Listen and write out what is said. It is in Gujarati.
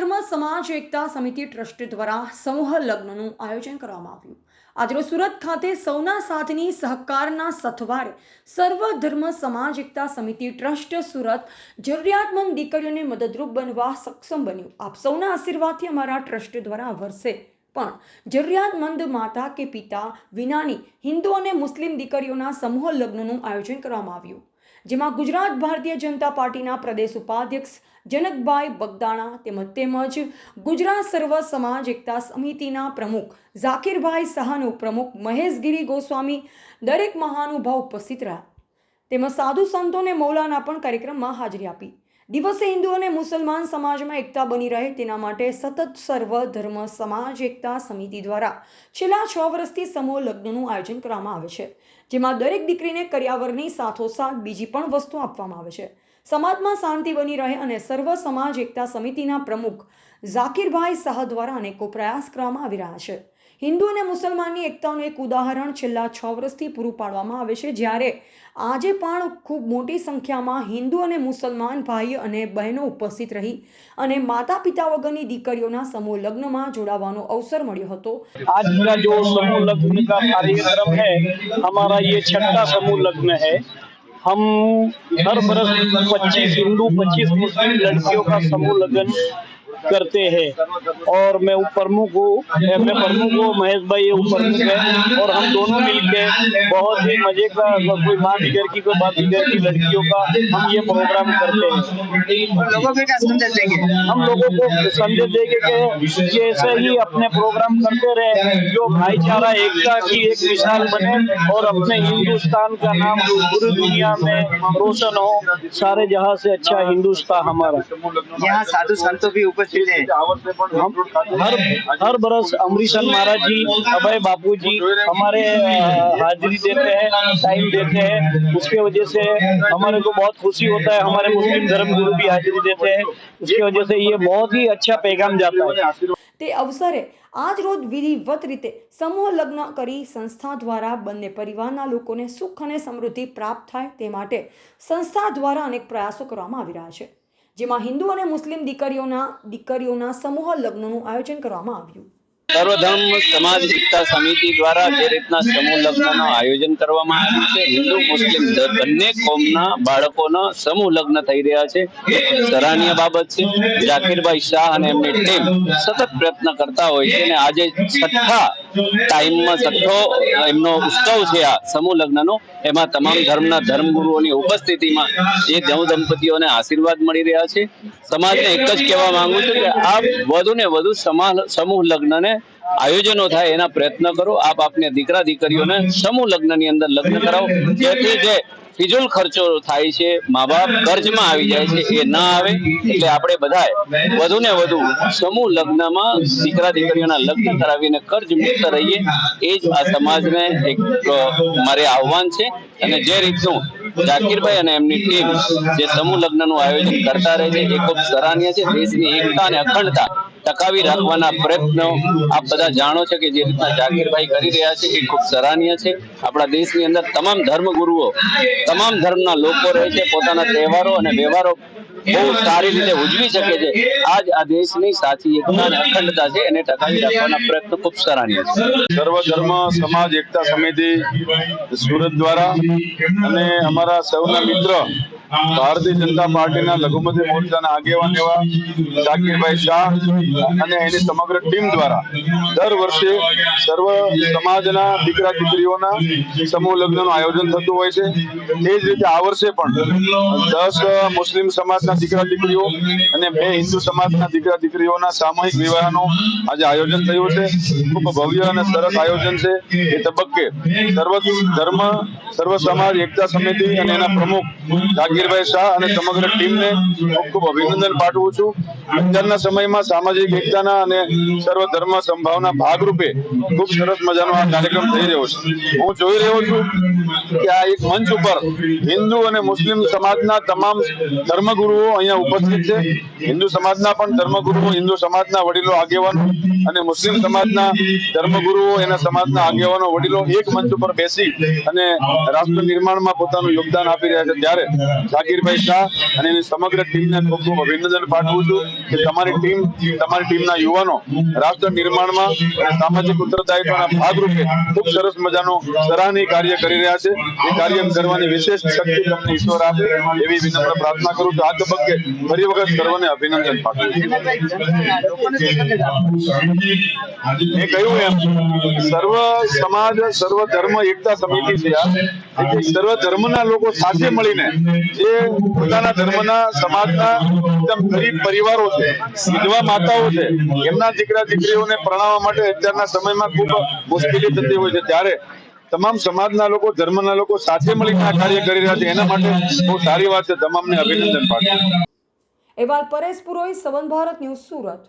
સર્વધર્મ સમાજ એકતા સમિતિ ટ્રસ્ટ દ્વારા સમૂહ લગ્નનું આયોજન કરવામાં આવ્યું. આજરોજ સુરત ખાતે સૌના સાથની સહકારના સથવારે સર્વધર્મ સમાજ એકતા સમિતિ ટ્રસ્ટ સુરત જરૂરિયાતમંદ દીકરીઓને મદદરૂપ બનવા સક્ષમ બન્યું. આપ સૌના આશીર્વાદથી અમારા ટ્રસ્ટ દ્વારા વર્ષે પણ જરૂરિયાતમંદ માતા કે પિતા વિનાની હિન્દુ અને મુસ્લિમ દીકરીઓના સમૂહ લગ્નનું આયોજન કરવામાં આવ્યું. જેમાં ગુજરાત ભારતીય જનતા પાર્ટીના પ્રદેશ ઉપાધ્યક્ષ જનકભાઈ બગદાણા તેમજ તેમજ ગુજરાત સર્વ સમાજ એકતા સમિતિના પ્રમુખ ઝાકીરભાઈ સહાનુ પ્રમુખ મહેશગીરી ગોસ્વામી દરેક મહાનુભાવ ઉપસ્થિત રહ્યા. તેમજ સાધુ સંતોને મૌલાના પણ કાર્યક્રમમાં હાજરી આપી. દિવસે હિન્દુ અને મુસલમાન સમાજમાં એકતા બની રહે તેના માટે સતત સર્વ ધર્મ સમાજ, એકતા સમિતિ દ્વારા છેલ્લા છ વર્ષથી સમૂહ લગ્નનું આયોજન કરવામાં આવે છે, જેમાં દરેક દીકરીને કર્યાવરની સાથોસાથ બીજી પણ વસ્તુ આપવામાં આવે છે. સમાજમાં શાંતિ બની રહે અને સર્વ સમાજ, એકતા સમિતિના પ્રમુખ ઝાકીરભાઈ શાહ દ્વારા અનેકો પ્રયાસ કરવામાં આવી રહ્યા છે. હિન્દુ અને મુસલમાનની એકતાનું એક ઉદાહરણ છેલ્લા છ વર્ષથી પૂરું પાડવામાં આવે છે જ્યારે આજે પણ ખૂબ મોટી સંખ્યામાં હિન્દુ અને મુસલમાન ભાઈ અને બહેનો ઉપસ્થિત રહી અને માતા પિતા વગરની દીકરીઓના સમૂહ લગ્નમાં જોડાવાનો અવસર મળ્યો હતો आज का जो समूह लग्न का कार्यक्रम है हमारा ये छठा समूह लग्न है हम हर बरस 25 हिंदू 25 मुस्लिम लड़कियों का समूह लगन करते हैं। और मैं वो प्रमुख हूँ। मैं प्रमुख हूँ महेश भाई ये प्रमुख है। और हम दोनों मिलके बहुत ही मज़े का कोई माँ बिगड़ की कोई बाप बिगड़ की लड़कियों का हम ये प्रोग्राम करते हैं। लोगों को क्या संदेश देंगे। हम लोगों को संदेश देंगे कि जैसे ही अपने प्रोग्राम करते रहे जो भाईचारा एकता की एक मिसाल बने और अपने हिंदुस्तान का नाम पूरी दुनिया में रोशन हो। सारे जहाँ से अच्छा हिंदुस्तान हमारा। यहाँ साधु संतों भी उपस्थित है हम हर हर बरस अमरीशन महाराज जी अभय बापू जी हमारे अ, हाजिरी देते हैं टाइम देते हैं उसके वजह से हमारे को बहुत खुशी होता है हमारे मुस्लिम धर्म गुरु भी हाजिरी देते हैं उसकी वजह से ये बहुत ही अच्छा पैगाम जाता है તે અવસરે આજ રોજ વિધિવત રીતે સમૂહ લગ્ન કરી સંસ્થા દ્વારા બંને પરિવારના લોકોને સુખ અને સમૃદ્ધિ પ્રાપ્ત થાય તે માટે સંસ્થા દ્વારા અનેક પ્રયાસો કરવામાં આવી રહ્યા છે જેમાં હિન્દુ અને મુસ્લિમ દીકરીઓના દીકરીઓના સમૂહ લગ્નનું આયોજન કરવામાં આવ્યું. સર્વધર્મ સમાજ એકતા સમિતિ દ્વારા જે રીતના સમૂહ લગ્નનું આયોજન કરવામાં આવ્યું છે, હિન્દુ, મુસ્લિમ બંને કોમના બાળકોના સમૂહ લગ્ન થઈ રહ્યા છે. સરાહનીય બાબત છે ઝાકીરભાઈ શાહ અને એમની ટીમ સતત પ્રયત્ન કરતા હોય છે અને આજે છઠ્ઠા ટાઈમમાં છઠ્ઠો, એમનો ઉત્સવ છે આ સમૂહ લગ્નનો. એમાં તમામ ધર્મના ધર્મગુરુઓની ઉપસ્થિતિમાં એ દેવ દંપતીઓને આશીર્વાદ મળી રહ્યા છે. સમાજને એક જ કહેવા માંગુ છું કે આ વધુ ને વધુ સમાજ સમૂહ લગ્નને આયોજનો થાય એના પ્રયત્ન કરો. આપ આપને દીકરા, દીકરીઓને સમૂહ લગ્નની અંદર લગ્ન કરાવો. જેથી જે ફિજુલ ખર્ચો થાય છે મા બાપ કર્જમાં આવી જાય છે, એ ના આવે. એટલે આપણે બધાએ વધુ ને વધુ સમૂહ લગ્નમાં દીકરા, દીકરીઓના લગ્ન કરાવીને કર્જ મુક્ત રહીએ. એ જ આ સમાજને એક મારે આહવાન છે. અને જે રીતનું જાકીરભાઈ અને એમની ટીમ જે સમૂહ લગ્નનું આયોજન કરતા રહે છે, એ ખૂબ સરાહનીય છે. દેશની એકતા અને અખંડતા ટકાવી રાખવાના પ્રયત્નો આપ બધા જાણો છો કે જે રીતના જાકીરભાઈ કરી રહ્યા છે, એ ખૂબ સરાહનીય છે. આપણા દેશની અંદર તમામ ધર્મગુરુઓ, તમામ ધર્મના લોકો રહે છે, પોતાના તહેવારો અને વ્યવહારો બહુ સારી રીતે ઉજવી શકે છે. આજ આ દેશની સાચી એકતા અને અખંડતા છે, એને ટકાવી રાખવાના પ્રયત્નો ખૂબ સરાહનીય છે. સર્વ ધર્મ, સમાજ, એકતા સમિતિ, સુરત દ્વારા અને અમારા સૌના મિત્ર ભારતીય જનતા પાર્ટીના લઘુમતી મોરચાના આગેવાન એવા ઝાકીરભાઈ શાહ અને એની સમગ્ર ટીમ દ્વારા દર વર્ષે સર્વ સમાજના દીકરા દીકરીઓના સમૂહ લગ્નનું આયોજન થતું હોય છે. એ જ રીતે આ વર્ષે પણ દસ મુસ્લિમ સમાજના દીકરા દીકરીઓ અને બે હિન્દુ સમાજના દીકરા દીકરીઓના સામૂહિક વિવાહનું આજે આયોજન થયું છે. ખૂબ ભવ્ય અને સરસ આયોજન છે. એ તબક્કે સર્વ ધર્મ, સર્વ સમાજ, એકતા સમિતિ અને એના પ્રમુખ જાગીરભાઈ શાહ અને સમગ્ર ટીમને ખૂબ ખૂબ અભિનંદન પાઠવું છું. અત્યારના સમયમાં સામાજિક એકતાના અને સર્વ ધર્મ સંભાવના ભાગરૂપે ખૂબ સરસ મજાનો આ કાર્યક્રમ થઈ રહ્યો છે. હું જોઈ રહ્યો છું કે આ એક મંચ ઉપર હિન્દુ અને મુસ્લિમ સમાજના તમામ ધર્મગુરુઓ અહીંયા ઉપસ્થિત છે. હિન્દુ સમાજના પણ ધર્મગુરુઓ, હિન્દુ સમાજના વડીલો, આગેવાનો અને મુસ્લિમ સમાજના ધર્મગુરુઓ, એના સમાજના આગેવાનો, વડીલો એક મંચ ઉપર બેસી અને રાષ્ટ્ર નિર્માણમાં પોતાનું યોગદાન આપી રહ્યા છે. ત્યારે જાકીરભાઈ શાહ અને એની સમગ્ર ટીમને ખૂબ ખૂબ અભિનંદન પાઠવું છું કે તમારી ટીમ, તમારી ટીમના યુવાનો રાષ્ટ્ર નિર્માણમાં અને સામાજિક ઉત્તરદાયિત્વના ભાગરૂપે ખૂબ સરસ મજાનું સરાહનીય કાર્ય કરી રહ્યા છે. એ કાર્ય કરવાની વિશેષ શક્તિ તમને ઈશ્વર આપે એવી વિનમ્ર પ્રાર્થના કરું છું આ તબક્કે ફરી વખત સર્વને અભિનંદન પાઠવું. છું? મેં કહ્યું એમ, સર્વ સમાજ, સર્વ ધર્મ, એકતા સમિતિ છે આ. સર્વ ધર્મના લોકો સાથે મળીને જે પોતાના ધર્મના, સમાજના એકદમ ગરીબ પરિવારો છે, વિધવા માતાઓ છે, એમના દીકરા દીકરીઓને પરણાવવા માટે અત્યારના સમયમાં ખૂબ મુશ્કેલી થતી હોય છે. ત્યારે તમામ સમાજના લોકો, ધર્મના લોકો સાથે મળીને આ કાર્ય કરી રહ્યા છે. એના માટે બહુ સારી વાત છે. તમામને અભિનંદન પાઠવું એવા પરેશ પુરોહિત, સવન ભારત ન્યૂઝ સુરત.